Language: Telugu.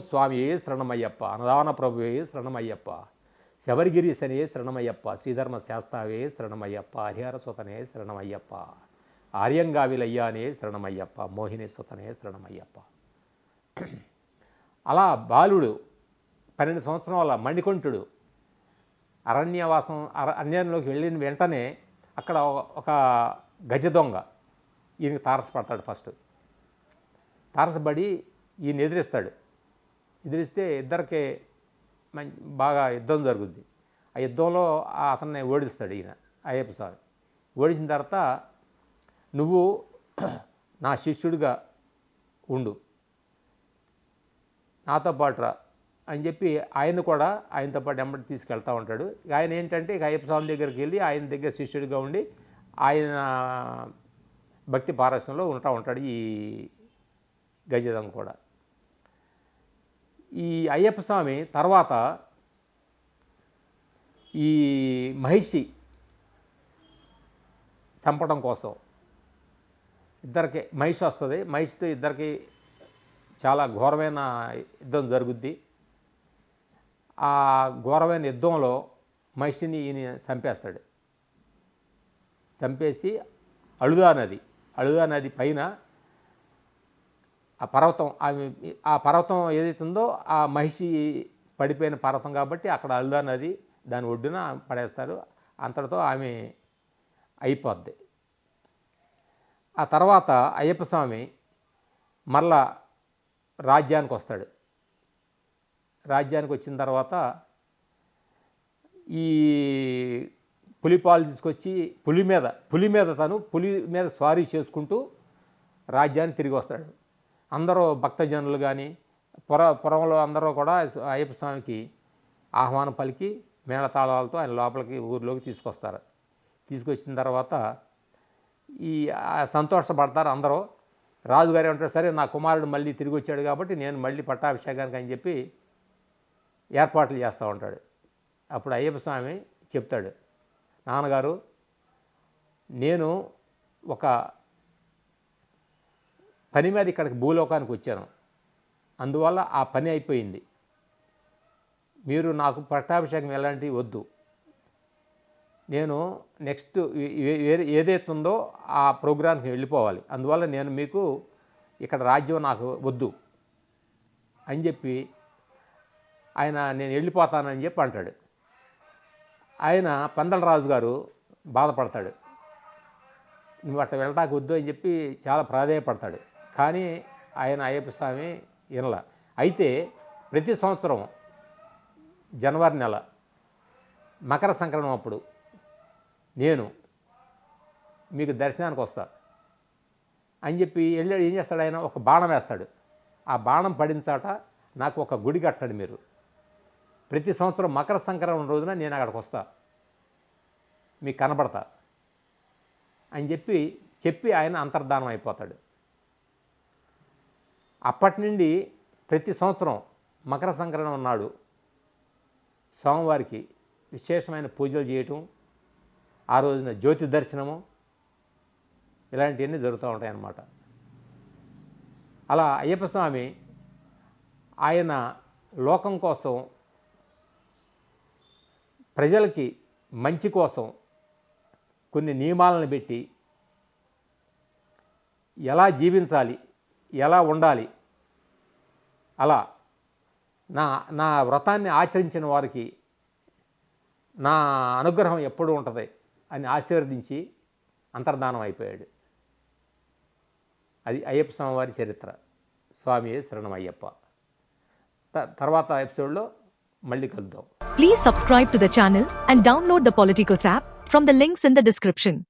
స్వామియే శరణమయ్యప్ప అన్నదాన ప్రభువే శరణమయ్యప్ప శబరిగిరీశనే శరణమయ్యప్ప శ్రీధర్మ శాస్త్రావే శరణమయ్యప్ప హరిహర సుతనే శరణమయ్యప్ప ఆర్యంగావిలయ్యానే శరణమయ్యప్ప మోహిని సుతనే శరణమయ్యప్ప. అలా బాలుడు పన్నెండు సంవత్సరాల మణికంఠుడు అరణ్యవాసం అర అరణ్యంలోకి వెళ్ళిన వెంటనే అక్కడ ఒక- ఒక గజ దొంగ ఈయనకి తారసపడతాడు ఫస్ట్. తారసపడి ఈయన ఎదిరిస్తాడు. ఎదిరిస్తే ఇద్దరికి మంచి బాగా యుద్ధం జరుగుద్ది. ఆ యుద్ధంలో ఆ అతన్ని ఓడిస్తాడు ఈయన అయ్యప్ప స్వామి. ఓడించిన తర్వాత నువ్వు నా శిష్యుడిగా ఉండు. నాతో పాటు రా అని చెప్పి ఆయన కూడా ఆయనతో పాటు వెంబడి తీసుకెళ్తూ ఉంటాడు. ఆయన ఏంటంటే ఇక అయ్యప్ప స్వామి దగ్గరికి వెళ్ళి ఆయన దగ్గర శిష్యుడిగా ఉండి ఆయన భక్తి పారస్యంలో ఉంటా ఉంటాడు ఈ గజదం కూడా. ఈ అయ్యప్ప స్వామి తర్వాత ఈ మహిషి చంపడం కోసం ఇద్దరికి మహిషి వస్తుంది. మహిషితో ఇద్దరికి చాలా ఘోరమైన యుద్ధం జరుగుద్ది. ఆ ఘోరమైన యుద్ధంలో మహిషిని ఈయన చంపేస్తాడు. చంపేసి అళుదా నది అళుదా నది పైన ఆ పర్వతం ఆమె ఆ పర్వతం ఏదైతే ఉందో ఆ మహిషి పడిపోయిన పర్వతం కాబట్టి అక్కడ అల్దా నది దాని ఒడ్డున పడేస్తారు. అంతటితో ఆమె అయిపోద్ది. ఆ తర్వాత అయ్యప్ప స్వామి మరలా రాజ్యానికి వస్తాడు. రాజ్యానికి వచ్చిన తర్వాత ఈ పులిపాలు తీసుకొచ్చి పులి మీద పులి మీద తను పులి మీద స్వారీ చేసుకుంటూ రాజ్యాన్ని తిరిగి వస్తాడు. అందరూ భక్తజనులు కానీ పుర పురంలో అందరూ కూడా అయ్యప్ప స్వామికి ఆహ్వానం పలికి మేళతాళాలతో ఆయన లోపలికి ఊర్లోకి తీసుకొస్తారు. తీసుకొచ్చిన తర్వాత ఈ సంతోషపడతారు అందరూ. రాజుగారు ఏమంటారు సరే నా కుమారుడు మళ్ళీ తిరిగి వచ్చాడు కాబట్టి నేను మళ్ళీ పట్టాభిషేకానికి అని చెప్పి ఏర్పాట్లు చేస్తూ ఉంటాడు. అప్పుడు అయ్యప్ప స్వామి చెప్తాడు నాన్నగారు నేను ఒక పని మీద ఇక్కడికి భూలోకానికి వచ్చాను. అందువల్ల ఆ పని అయిపోయింది. మీరు నాకు పట్టాభిషేకం ఎలాంటివి వద్దు. నేను నెక్స్ట్ వేరే ఏదైతే ఉందో ఆ ప్రోగ్రాంకి వెళ్ళిపోవాలి. అందువల్ల నేను మీకు ఇక్కడ రాజ్యం నాకు వద్దు అని చెప్పి ఆయన నేను వెళ్ళిపోతానని చెప్పి అంటాడు. ఆయన పందలరాజు గారు బాధపడతాడు. నువ్వు అట్ట వెళ్ళటానికి వద్దు అని చెప్పి చాలా ప్రాధాయపడతాడు. కానీ ఆయన అయ్యప్ప స్వామి వినల. అయితే ప్రతి సంవత్సరం జనవరి నెల మకర సంక్రమణం అప్పుడు నేను మీకు దర్శనానికి వస్తా అని చెప్పి వెళ్ళాడు ఏం చేస్తాడు ఆయన? ఒక బాణం వేస్తాడు. ఆ బాణం పడిన చాట నాకు ఒక గుడి కట్టండి మీరు. ప్రతి సంవత్సరం మకర సంక్రమణ రోజున నేను అక్కడికి వస్తా. మీకు కనబడతా అని చెప్పి చెప్పి ఆయన అంతర్ధానం అయిపోతాడు. అప్పటి నుండి ప్రతి సంవత్సరం మకర సంక్రాంతి నాడు స్వామివారికి విశేషమైన పూజలు చేయటం ఆ రోజున జ్యోతి దర్శనము ఇలాంటివన్నీ జరుగుతూ ఉంటాయన్నమాట. అలా అయ్యప్ప స్వామి ఆయన లోకం కోసం ప్రజలకి మంచి కోసం కొన్ని నియమాలను పెట్టి ఎలా జీవించాలి ఎలా ఉండాలి? అలా. నా నా వ్రతాన్ని ఆచరించిన వారికి నా అనుగ్రహం ఎప్పుడు ఉంటుంది? అని ఆశీర్వదించి అంతర్ధానం అయిపోయాడు. అది అయ్యప్ప స్వామివారి చరిత్ర. స్వామి శరణం అయ్యప్ప త- తర్వాత ఎపిసోడ్లో మళ్ళీ కలుద్దాం. Please subscribe to the channel and download the Politicos app from the links in the description